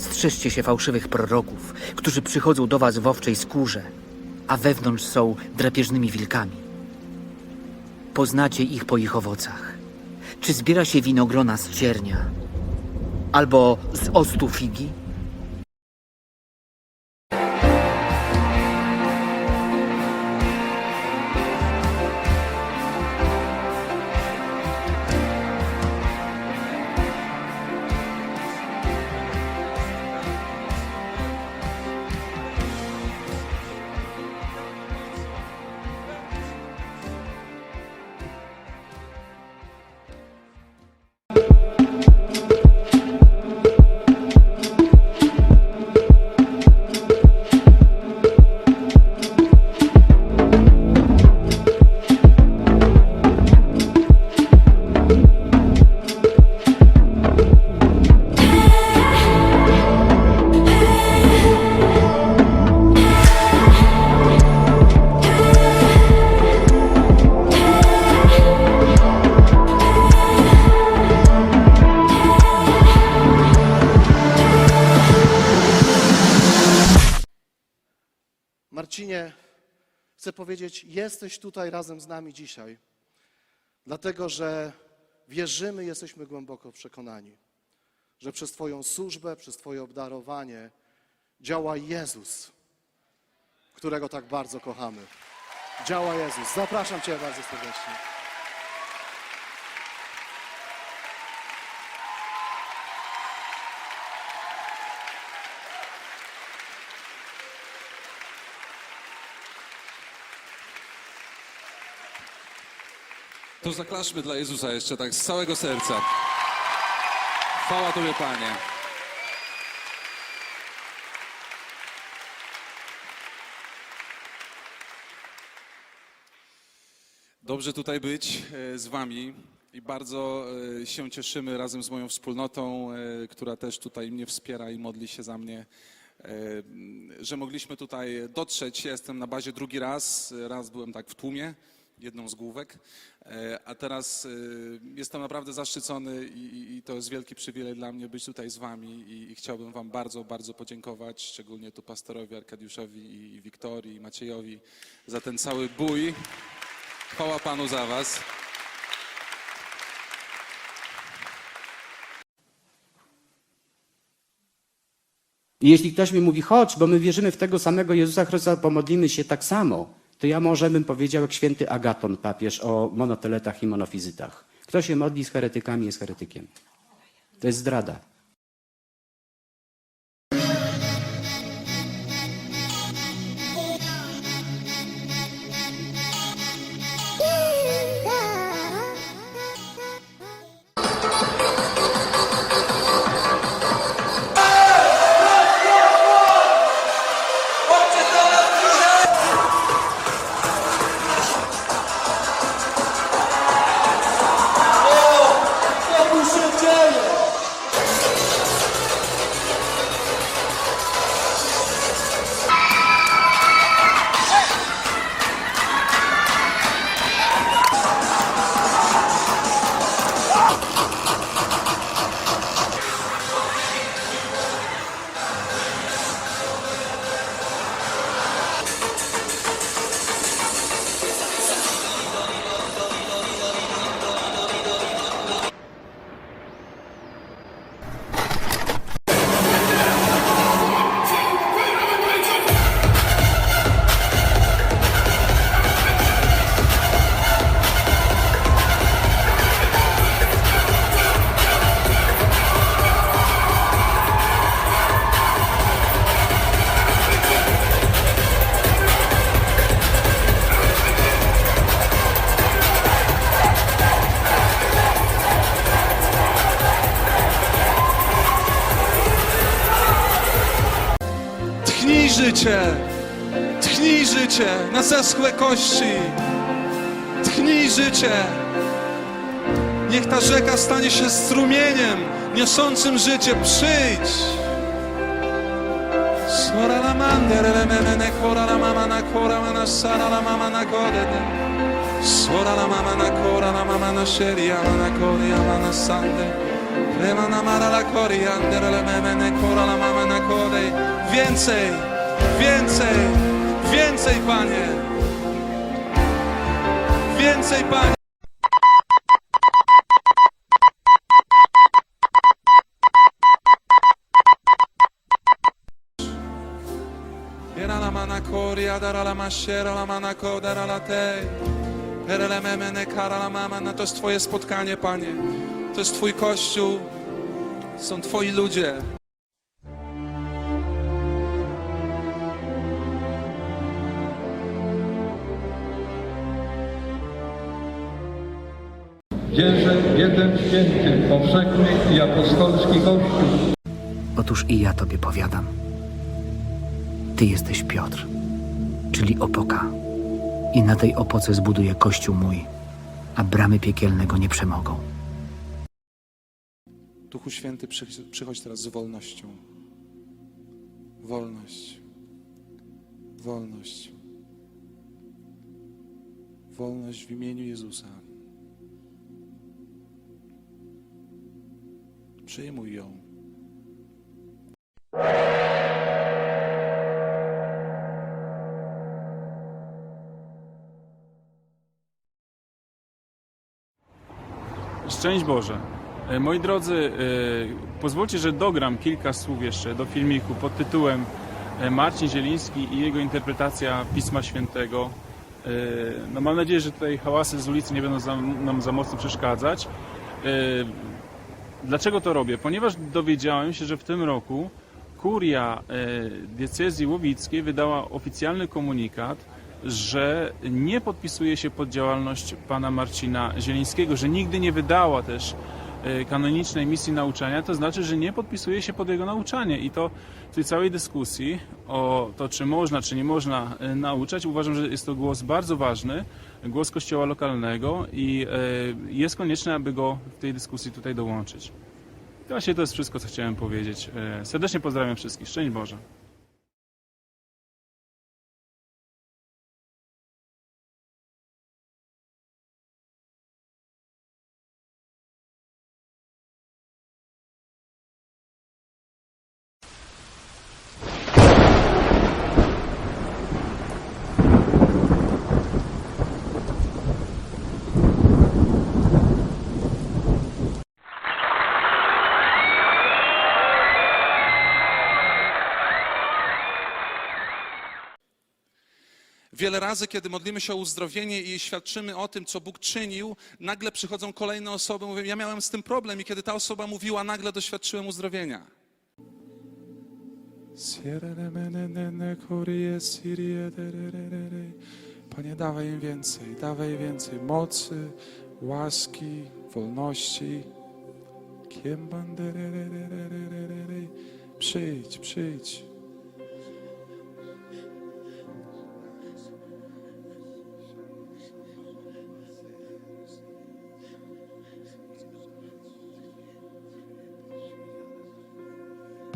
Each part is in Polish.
Strzeżcie się fałszywych proroków, którzy przychodzą do was w owczej skórze, a wewnątrz są drapieżnymi wilkami. Poznacie ich po ich owocach. Czy zbiera się winogrona z ciernia? Albo z ostu figi? Chcę powiedzieć, jesteś tutaj razem z nami dzisiaj, dlatego że wierzymy, jesteśmy głęboko przekonani, że przez Twoją służbę, przez Twoje obdarowanie działa Jezus, którego tak bardzo kochamy. Działa Jezus. Zapraszam Cię bardzo serdecznie. To zaklaszmy dla Jezusa jeszcze tak z całego serca. Chwała Tobie, Panie. Dobrze tutaj być e, z Wami i bardzo e, się cieszymy razem z moją wspólnotą, e, która też tutaj mnie wspiera i modli się za mnie, że mogliśmy tutaj dotrzeć. Jestem na bazie drugi raz, raz byłem tak w tłumie, jedną z główek, e, a teraz e, jestem naprawdę zaszczycony i, i- to jest wielki przywilej dla mnie być tutaj z Wami i, i chciałbym Wam bardzo, bardzo podziękować, szczególnie tu pastorowi Arkadiuszowi i, Wiktorii i Maciejowi za ten cały bój. Chwała Panu za Was. Jeśli ktoś mi mówi, chodź, bo my wierzymy w tego samego Jezusa Chrystusa, pomodlimy się tak samo, to ja może bym powiedział jak święty Agaton, papież, o monoteletach i monofizytach. Kto się modli z heretykami, jest heretykiem. To jest zdrada. Życie, tchnij życie na zeschłe kości. Tchnij życie. Niech ta rzeka stanie się strumieniem niosącym życie. Przyjdź. Sora la le ne kora la mama na kora la mama na godene. Sora la mama na kora la mama na sheria na kori sande. Emana mara la coriander, la la mamena kodej. Więcej, więcej, więcej, Panie. Więcej, Panie. Era la mana coria, dara la mascera, la mana dara la te. Era la memene cara la mama, to jest Twoje spotkanie, Panie. To jest Twój Kościół. Są Twoi ludzie. Wierzę w jeden święty, powszechny i apostolski Kościół. Otóż i ja tobie powiadam. Ty jesteś Piotr, czyli opoka. I na tej opoce zbuduję kościół mój, a bramy piekielne go nie przemogą. Duchu Święty, przychodź teraz z wolnością. Wolność. Wolność. Wolność w imieniu Jezusa. Przyjmuj ją. Szczęść Boże. E, Moi drodzy, e, pozwólcie, że dogram kilka słów jeszcze do filmiku pod tytułem e, Marcin Zieliński i jego interpretacja Pisma Świętego. No mam nadzieję, że tutaj hałasy z ulicy nie będą nam za mocno przeszkadzać. Dlaczego to robię? Ponieważ dowiedziałem się, że w tym roku kuria e, diecezji łowickiej wydała oficjalny komunikat, że nie podpisuje się pod działalność pana Marcina Zielińskiego, że nigdy nie wydała też kanonicznej misji nauczania, to znaczy, że nie podpisuje się pod jego nauczanie. I to w tej całej dyskusji o to, czy można, czy nie można e, nauczać, uważam, że jest to głos bardzo ważny, głos kościoła lokalnego i e, jest konieczne, aby go w tej dyskusji tutaj dołączyć. Właśnie to jest wszystko, co chciałem powiedzieć. Serdecznie pozdrawiam wszystkich. Szczęść Boże. Wiele razy, kiedy modlimy się o uzdrowienie i świadczymy o tym, co Bóg czynił, nagle przychodzą kolejne osoby, mówią, ja miałem z tym problem i kiedy ta osoba mówiła, nagle doświadczyłem uzdrowienia. Panie, dawaj im więcej, dawaj więcej mocy, łaski, wolności. Przyjdź, przyjdź.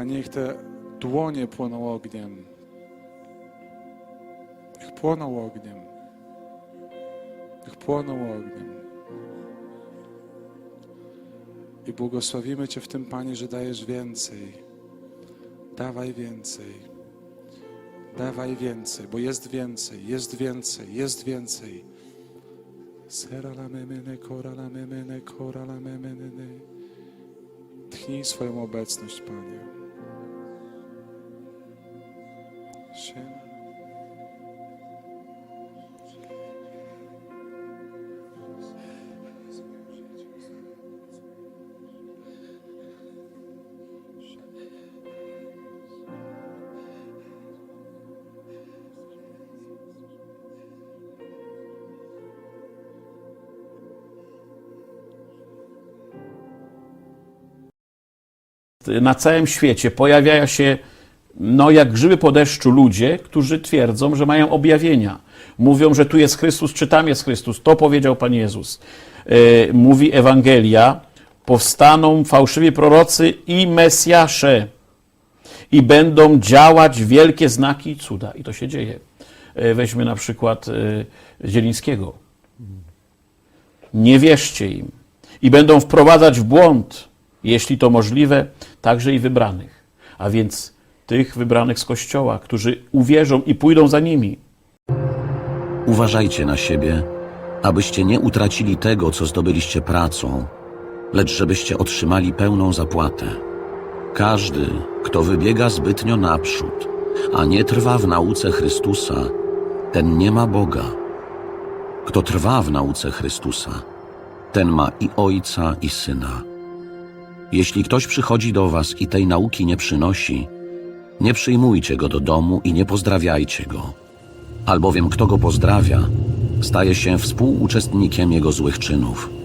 Panie, niech te dłonie płoną ogniem. Niech płoną ogniem. Niech płoną ogniem. I błogosławimy Cię w tym, Panie, że dajesz więcej. Dawaj więcej. Dawaj więcej, bo jest więcej, jest więcej, jest więcej. Sera kora kora. Tchnij swoją obecność, Panie. Na całym świecie pojawiają się, no jak grzyby po deszczu, ludzie, którzy twierdzą, że mają objawienia. Mówią, że tu jest Chrystus, czy tam jest Chrystus. To powiedział Pan Jezus. E, Mówi Ewangelia, powstaną fałszywi prorocy i Mesjasze i będą działać wielkie znaki i cuda. I to się dzieje. E, Weźmy na przykład e, Zielińskiego. Nie wierzcie im. I będą wprowadzać w błąd jeśli to możliwe, także i wybranych, a więc tych wybranych z Kościoła, którzy uwierzą i pójdą za nimi. Uważajcie na siebie, abyście nie utracili tego, co zdobyliście pracą, lecz żebyście otrzymali pełną zapłatę. Każdy, kto wybiega zbytnio naprzód, a nie trwa w nauce Chrystusa, ten nie ma Boga. Kto trwa w nauce Chrystusa, ten ma i Ojca, i Syna. Jeśli ktoś przychodzi do was i tej nauki nie przynosi, nie przyjmujcie go do domu i nie pozdrawiajcie go albowiem kto go pozdrawia, staje się współuczestnikiem jego złych czynów.